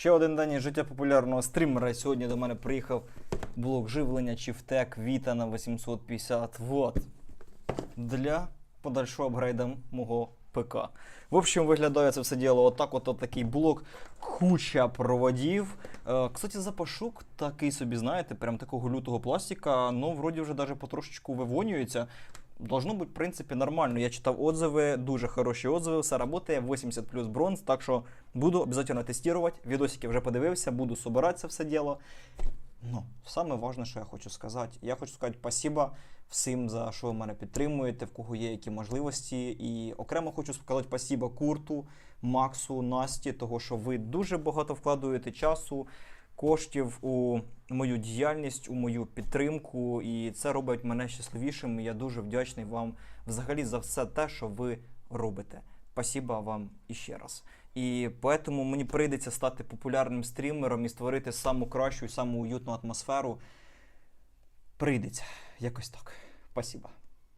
Ще один день життя популярного стрімера. Сьогодні до мене приїхав блок живлення Чифтек Віта на 850 Вт для подальшого апгрейда мого ПК. В общем, виглядає це все діло отак, от, от такий блок, куча проводів. Е, кстати, запашок такий собі, знаєте, прям такого лютого пластика, ну, вроді вже даже потрошечку вивонюється. Должно бути, в принципі, нормально. Я читав отзиви, дуже хороші отзиви, все працює, 80 плюс бронз, так що буду обов'язково тестувати. Відосики вже подивився, буду собирати це все діло. Ну, саме важне, що я хочу сказати. Я хочу сказати спасибо всім за що ви мене підтримуєте, в кого є які можливості. І окремо хочу сказати спасибо Курту, Максу, Насті, того, що ви дуже багато вкладуєте часу, коштів у мою діяльність, у мою підтримку. І це робить мене щасливішим. Я дуже вдячний вам взагалі за все те, що ви робите. Спасибо вам іще раз. І поэтому мені прийдеться стати популярним стрімером і створити саму кращу і саму уютну атмосферу. Прийдеться. Якось так. Спасибо.